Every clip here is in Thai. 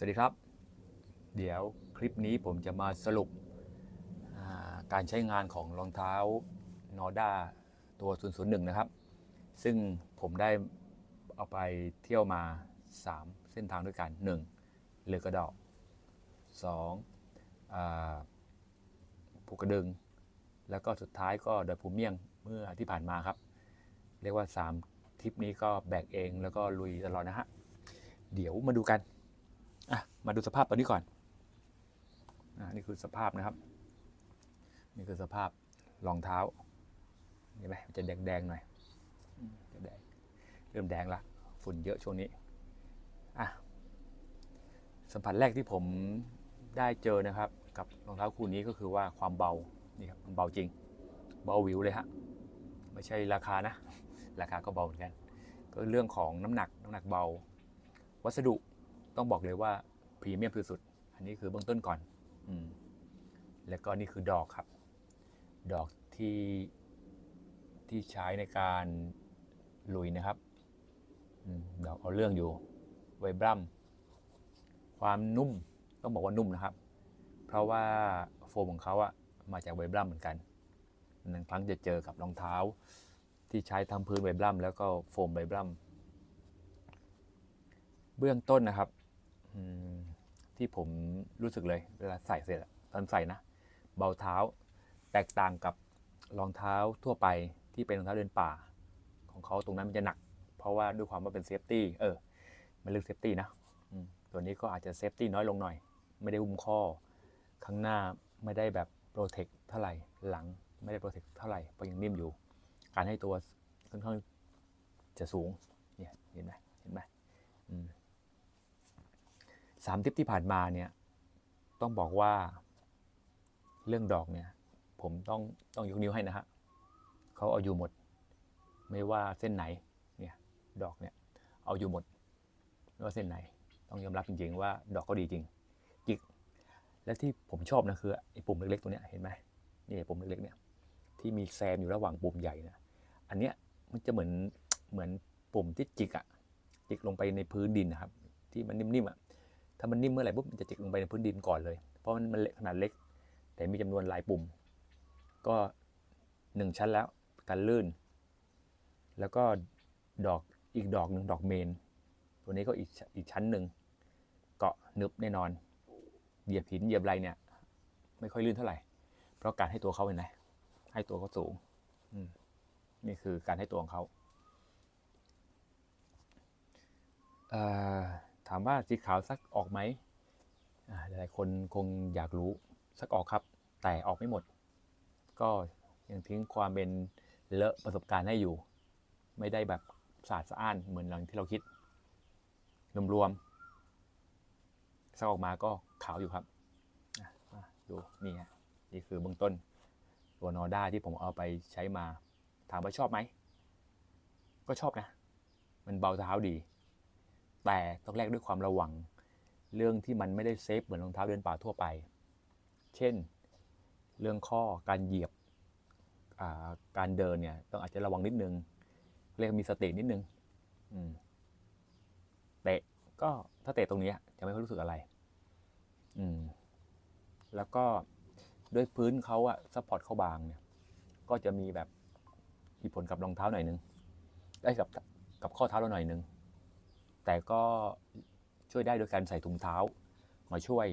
สวัสดีครับ เดี๋ยวคลิปนี้ผมจะมาสรุปการใช้งานของรองเท้านอด้าตัว 001 นะครับ ซึ่งผมได้เอาไปเที่ยวมา 3 เส้นทางด้วยกัน 1. เรือกระดอก 2. อ่าภูกระดึง แล้วก็สุดท้ายก็ดอยภูเมียงเมื่อที่ผ่านมาครับ เรียกว่า 3 ทริปนี้ก็แบกเองแล้วก็ลุยตลอดนะฮะ เดี๋ยวมาดูกัน มาดูสภาพตัวนี้ก่อนอ่านี่คือสภาพนะครับ นี่คือสภาพรองเท้าเห็นไหมมันจะแดงๆหน่อยจะแดงเริ่มแดงละฝุ่นเยอะช่วงนี้อะสัมผัสแรกที่ผมได้เจอนะครับ กับรองเท้าคู่นี้ก็คือว่าความเบานี่ครับมันเบาจริง เบาวิวเลยฮะไม่ใช่ราคานะ ราคาก็เบาเหมือนกัน ก็เรื่องของน้ำหนักน้ำหนักเบา วัสดุ ต้องบอกเลยว่าพรีเมียมสุดๆอันนี้คือเบื้องต้นก่อนอืมแล้วก็นี่คือดอกครับ ดอกที่ที่ใช้ในการลุยนะครับอดอกเอาเรื่องอยู่ไวบรัมความนุ่มต้องบอกว่านุ่มนะครับ เพราะว่าโฟมของเขาอะมาจากไวบรัมเหมือนกันหนึ่งครั้งจะเจอกับรองเท้า ที่ใช้ทำพื้นไวบรัมแล้วก็โฟมไวบรัมเบื้องต้นนะครับ ที่ผมรู้สึกเลยเวลาใส่เสร็จตอนใส่นะ เบาเท้าแตกต่างกับรองเท้าทั่วไปที่เป็นรองเท้าเดินป่า ของเขาตรงนั้นมันจะหนัก เพราะว่าด้วยความว่าเป็นเซฟตี้เออมันเรื่องเซฟตี้นะตัวนี้ก็อาจจะเซฟตี้น้อยลงหน่อย ไม่ได้หุ้มข้อ ข้างหน้าไม่ได้แบบโปรเทคเท่าไหร่หลังไม่ได้โปรเทคเท่าไหร่เพราะยังนิ่มอยู่ การให้ตัวค่อนข้างจะสูงเนี่ยเห็นไหมเห็นไหมอืม สามทิปที่ผ่านมาเนี่ยต้องบอกว่าเรื่องดอกเนี่ยผมต้องต้องยกนิ้วให้นะฮะเขาเอาอยู่หมด ไม่ว่าเส้นไหนเนี่ยดอกเนี่ยเอาอยู่หมดไม่ว่าเส้นไหน ต้องยอมรับจริง ๆ ว่าดอกก็ดีจริงจิกและที่ผมชอบนะคือไอ้ปุ่มเล็กๆตัวเนี้ยเห็นไหมนี่ปุ่มเล็กๆเนี่ยที่มีแซมอยู่ระหว่างปุ่มใหญ่นะอันเนี้ยมันจะเหมือนเหมือนปุ่มที่จิกอะจิกลงไปในพื้นดินนะครับ ที่มันนิ่มๆอะ ถ้ามันนิ่มเมื่อไหร่ปุ๊บมันจะจิกลงไปในพื้นดินก่อนเลย เพราะมันมันเล็กขนาดเล็ก แต่มีจำนวนหลายปุ่ม ก็หนึ่งชั้นแล้วกันลื่น แล้วก็ดอกอีกดอกหนึ่งดอกเมน ตัวนี้ก็อีกอีกชั้นหนึ่งเกาะนึบแน่นอน เหยียบหินเหยียบอะไรเนี่ย ไม่ค่อยลื่นเท่าไหร่ เพราะการให้ตัวเขาเป็นไงให้ตัวเขาสูงนี่คือการให้ตัวของเขาเอ่อ ถามว่าสีขาวซักออกไหมหลายคนคงอยากรู้ซักออกครับ แต่ออกไม่หมด ก็ยังทิ้งความเป็นเลอะประสบการณ์ให้อยู่ ไม่ได้แบบสะอาดสะอ้านเหมือนอย่างที่เราคิดรวมๆซักออกมาก็ขาวอยู่ครับดูนี่ฮะนี่คือเบื้องต้น ตัวนอด้าที่ผมเอาไปใช้มา ถามว่าชอบไหม ก็ชอบนะ มันเบาเท้าดี แต่ต้องแลกด้วยความระวัง เรื่องที่มันไม่ได้เซฟเหมือนรองเท้าเดินป่าทั่วไป เช่น เรื่องข้อการเหยียบาการเดินเนี่ยต้องอาจจะระวังนิดนึง เรียกมีสตินิดนึงเตะก็ถ้าเตะตรงนี้จะไม่ค่อยรู้สึกอะไร อืม แล้วก็ด้วยพื้นเขาอะซัพพอร์ตเขาบางเนี่ย ก็จะมีแบบมีผลกับรองเท้าหน่อยนึงได้กับกับข้อเท้าเราหน่อยนึง แต่ก็ช่วยได้โดยการใส่ถุงเท้ามาช่วย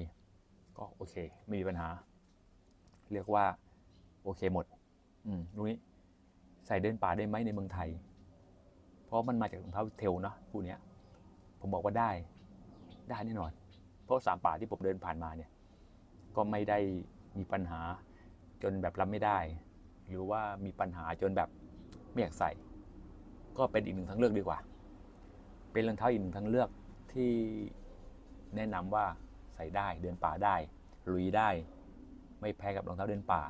ก็โอเคไม่มีปัญหา เรียกว่าโอเคหมด อืมตรงนี้ใส่เดินป่าได้ไหมในเมืองไทย เพราะมันมาจากรองเท้าเทลเนาะคู่นี้ผมบอกว่าได้ได้แน่นอน เพราะสามป่าที่ผมเดินผ่านมาเนี่ย ก็ไม่ได้มีปัญหาจนแบบรับไม่ได้ หรือว่ามีปัญหาจนแบบไม่อยากใส่ ก็เป็นอีกหนึ่งทางเลือกดีกว่า เป็นรองเท้าอีกหนึ่งทางเลือกที่แนะนำว่าใส่ได้เดินป่าได้ ลุยได้ ไม่แพ้กับรองเท้าเดินป่า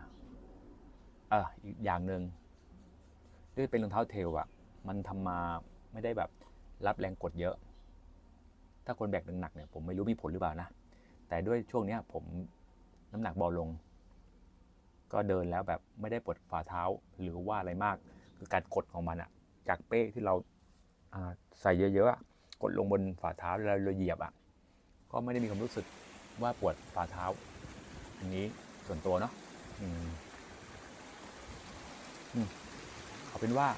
เอออีกอย่างหนึ่งด้วยเป็นรองเท้าเทลอะมันทำมาไม่ได้แบบรับแรงกดเยอะ ถ้าคนแบกหนักๆเนี่ยผมไม่รู้มีผลหรือเปล่านะ แต่ด้วยช่วงเนี้ยผมน้ำหนักเบาลง ก็เดินแล้วแบบไม่ได้ปวดฝ่าเท้าหรือว่าอะไรมาก คือการกดของมันอะจากเป้ที่เรา ใส่เยอะๆอะกดลงบนฝ่าเท้าแล้วเราเหยียบอะก็ไม่ได้มีความรู้สึกว่าปวดฝ่าเท้า อันนี้ส่วนตัวเนาะเอาเป็นว่า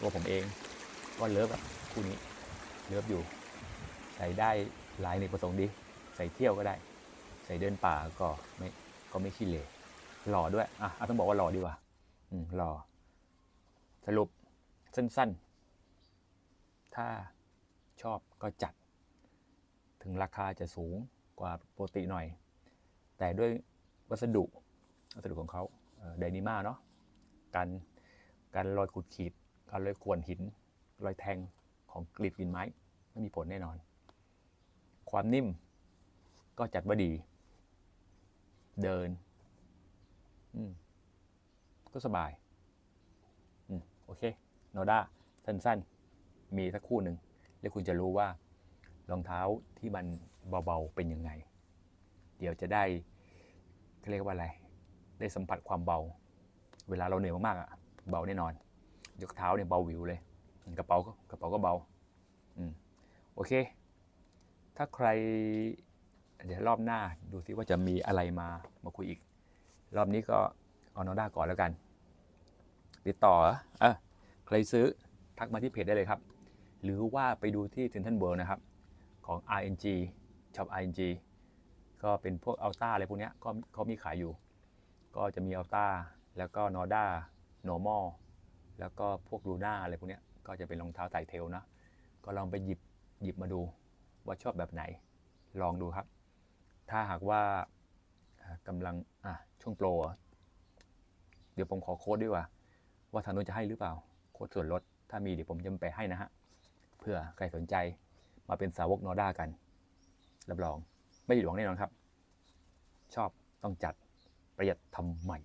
ตัวผมเองก็เลิฟกับคู่นี้ เลิฟอยู่ ใส่ได้หลายในประสงค์ดี ใส่เที่ยวก็ได้ ใส่เดินป่าก็ไม่ก็ไม่ขี้เหร่หล่อด้วย อะอะต้องบอกว่าหล่อดีกว่า อืมหล่อ สรุปสั้น ๆ ถ้าชอบก็จัด ถึงราคาจะสูงกว่าปกติหน่อย แต่ด้วยวัสดุวัสดุของเขาไดนิมาเนาะการการรอยขูดขีดการรอยข่วนหิน รอยแทงของกรีดกินไม้ไม่มีผลแน่นอน ความนิ่มก็จัดว่าดี เดินอืมก็สบายอืมโอเค โนด้าสั้นๆ มีสักคู่หนึ่งแล้วคุณจะรู้ว่ารองเท้าที่มันเบาๆเป็นยังไง เดี๋ยวจะได้เขาเรียกว่าอะไร ได้สัมผัสความเบา เวลาเราเหนื่อยมากๆอะเบาแน่นอน ยกเท้าเนี่ยเบาวิวเลย กระเป๋าก็กระเป๋าก็เบา อืมโอเค ถ้าใคร เดี๋ยวรอบหน้าดูซิว่าจะมีอะไรมามาคุยอีก รอบนี้ก็เอาโนด้าก่อนแล้วกัน ติดต่อเออใครซื้อทักมาที่เพจได้เลยครับ หรือว่าไปดูที่ c e n t r a l World นะครับ ของ RNG ช็อป RNG ก็เป็นพวกอัลต้าอะไรพวกนี้ก็เขามีขายอยู่ ก็จะมีอัลต้าแล้วก็นอด้าโนมอลแล้วก็พวกลูน่าอะไรพวกนี้ก็จะเป็นรองเท้าไต่เทลนะ ก็ลองไปหยิบหยิบมาดูว่าชอบแบบไหน ลองดูครับ ถ้าหากว่ากำลังอะช่วงโปร เดี๋ยวผมขอโค้ดด้วยว่า ว่าทางนู้นจะให้หรือเปล่า โค้ดส่วนลด ถ้ามีเดี๋ยวผมจะไปให้นะฮะ เพื่อใครสนใจมาเป็นสาวกนอด้ากัน รับรองไม่ผิดหวังแน่นอนครับ ชอบต้องจัดประหยัดทำใหม่